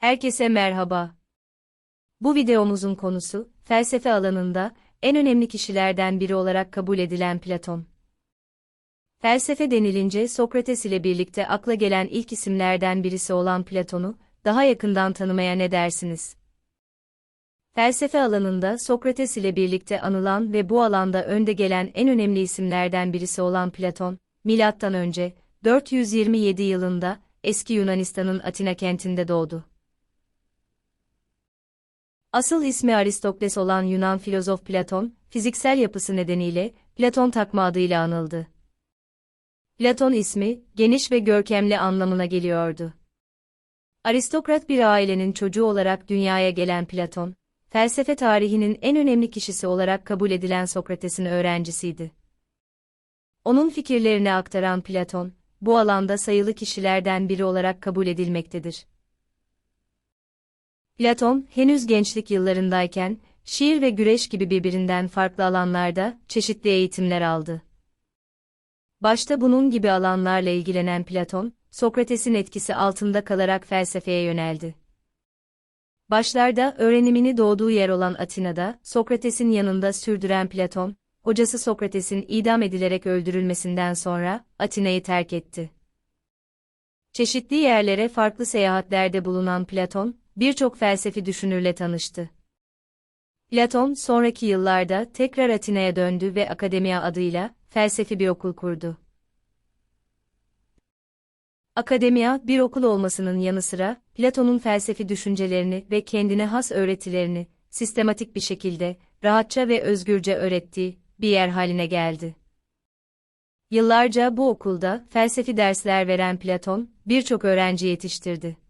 Herkese merhaba. Bu videomuzun konusu, felsefe alanında en önemli kişilerden biri olarak kabul edilen Platon. Felsefe denilince Sokrates ile birlikte akla gelen ilk isimlerden birisi olan Platon'u daha yakından tanımaya ne dersiniz? Felsefe alanında Sokrates ile birlikte anılan ve bu alanda önde gelen en önemli isimlerden birisi olan Platon, milattan önce 427 yılında eski Yunanistan'ın Atina kentinde doğdu. Asıl ismi Aristokles olan Yunan filozof Platon, fiziksel yapısı nedeniyle Platon takma adıyla anıldı. Platon ismi, geniş ve görkemli anlamına geliyordu. Aristokrat bir ailenin çocuğu olarak dünyaya gelen Platon, felsefe tarihinin en önemli kişisi olarak kabul edilen Sokrates'in öğrencisiydi. Onun fikirlerini aktaran Platon, bu alanda sayılı kişilerden biri olarak kabul edilmektedir. Platon, henüz gençlik yıllarındayken, şiir ve güreş gibi birbirinden farklı alanlarda çeşitli eğitimler aldı. Başta bunun gibi alanlarla ilgilenen Platon, Sokrates'in etkisi altında kalarak felsefeye yöneldi. Başlarda öğrenimini doğduğu yer olan Atina'da, Sokrates'in yanında sürdüren Platon, hocası Sokrates'in idam edilerek öldürülmesinden sonra Atina'yı terk etti. Çeşitli yerlere farklı seyahatlerde bulunan Platon, birçok felsefi düşünürle tanıştı. Platon sonraki yıllarda tekrar Atina'ya döndü ve Akademia adıyla felsefi bir okul kurdu. Akademia bir okul olmasının yanı sıra Platon'un felsefi düşüncelerini ve kendine has öğretilerini sistematik bir şekilde rahatça ve özgürce öğrettiği bir yer haline geldi. Yıllarca bu okulda felsefi dersler veren Platon birçok öğrenci yetiştirdi.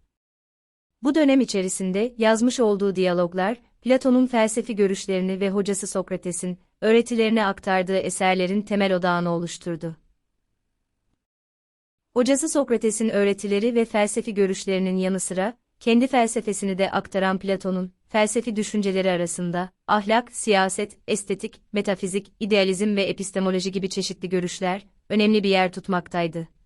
Bu dönem içerisinde yazmış olduğu diyaloglar, Platon'un felsefi görüşlerini ve hocası Sokrates'in öğretilerini aktardığı eserlerin temel odağını oluşturdu. Hocası Sokrates'in öğretileri ve felsefi görüşlerinin yanı sıra, kendi felsefesini de aktaran Platon'un felsefi düşünceleri arasında ahlak, siyaset, estetik, metafizik, idealizm ve epistemoloji gibi çeşitli görüşler önemli bir yer tutmaktaydı.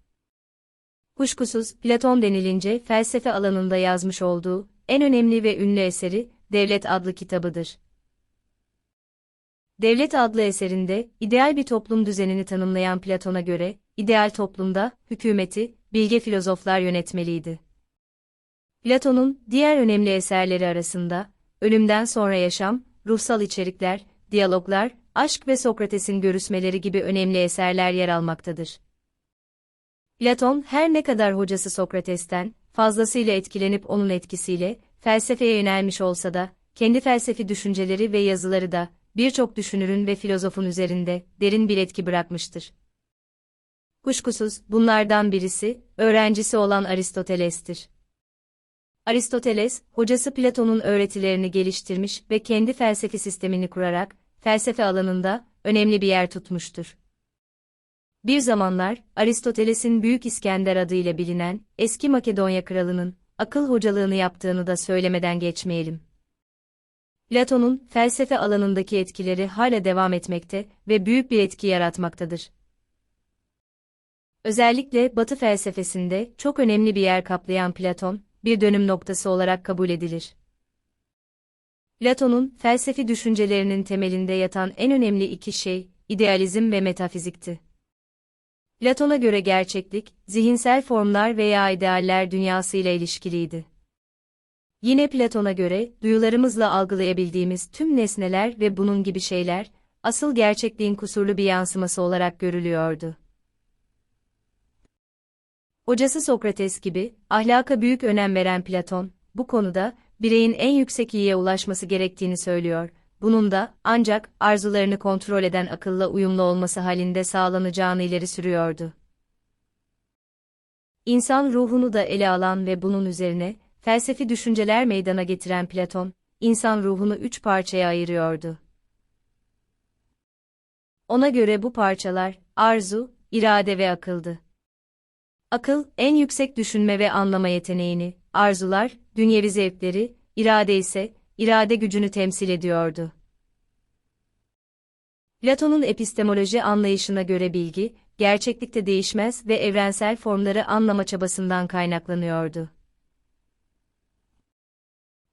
Kuşkusuz, Platon denilince felsefe alanında yazmış olduğu en önemli ve ünlü eseri Devlet adlı kitabıdır. Devlet adlı eserinde ideal bir toplum düzenini tanımlayan Platon'a göre ideal toplumda hükümeti bilge filozoflar yönetmeliydi. Platon'un diğer önemli eserleri arasında Ölümden sonra yaşam, ruhsal içerikler, diyaloglar, aşk ve Sokrates'in görüşmeleri gibi önemli eserler yer almaktadır. Platon her ne kadar hocası Sokrates'ten fazlasıyla etkilenip onun etkisiyle felsefeye yönelmiş olsa da kendi felsefi düşünceleri ve yazıları da birçok düşünürün ve filozofun üzerinde derin bir etki bırakmıştır. Kuşkusuz bunlardan birisi öğrencisi olan Aristoteles'tir. Aristoteles, hocası Platon'un öğretilerini geliştirmiş ve kendi felsefi sistemini kurarak felsefe alanında önemli bir yer tutmuştur. Bir zamanlar, Aristoteles'in Büyük İskender adıyla bilinen, eski Makedonya kralının, akıl hocalığını yaptığını da söylemeden geçmeyelim. Platon'un, felsefe alanındaki etkileri hala devam etmekte ve büyük bir etki yaratmaktadır. Özellikle Batı felsefesinde çok önemli bir yer kaplayan Platon, bir dönüm noktası olarak kabul edilir. Platon'un felsefi düşüncelerinin temelinde yatan en önemli iki şey, idealizm ve metafizikti. Platon'a göre gerçeklik, zihinsel formlar veya idealler dünyasıyla ilişkiliydi. Yine Platon'a göre, duyularımızla algılayabildiğimiz tüm nesneler ve bunun gibi şeyler, asıl gerçekliğin kusurlu bir yansıması olarak görülüyordu. Hocası Sokrates gibi, ahlaka büyük önem veren Platon, bu konuda, bireyin en yüksek iyiye ulaşması gerektiğini söylüyor, bunun da, ancak, arzularını kontrol eden akılla uyumlu olması halinde sağlanacağını ileri sürüyordu. İnsan ruhunu da ele alan ve bunun üzerine, felsefi düşünceler meydana getiren Platon, insan ruhunu üç parçaya ayırıyordu. Ona göre bu parçalar, arzu, irade ve akıldı. Akıl, en yüksek düşünme ve anlama yeteneğini, arzular, dünyevi zevkleri, irade ise, irade gücünü temsil ediyordu. Platon'un epistemoloji anlayışına göre bilgi, gerçeklikte değişmez ve evrensel formları anlama çabasından kaynaklanıyordu.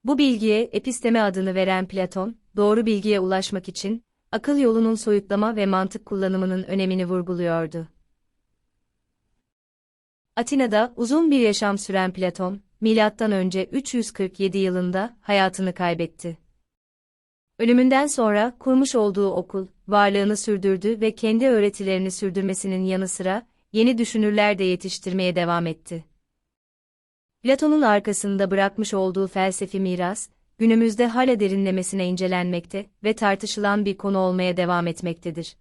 Bu bilgiye episteme adını veren Platon, doğru bilgiye ulaşmak için, akıl yolunun soyutlama ve mantık kullanımının önemini vurguluyordu. Atina'da uzun bir yaşam süren Platon, önce 347 yılında hayatını kaybetti. Ölümünden sonra kurmuş olduğu okul, varlığını sürdürdü ve kendi öğretilerini sürdürmesinin yanı sıra, yeni düşünürler de yetiştirmeye devam etti. Platon'un arkasında bırakmış olduğu felsefi miras, günümüzde hala derinlemesine incelenmekte ve tartışılan bir konu olmaya devam etmektedir.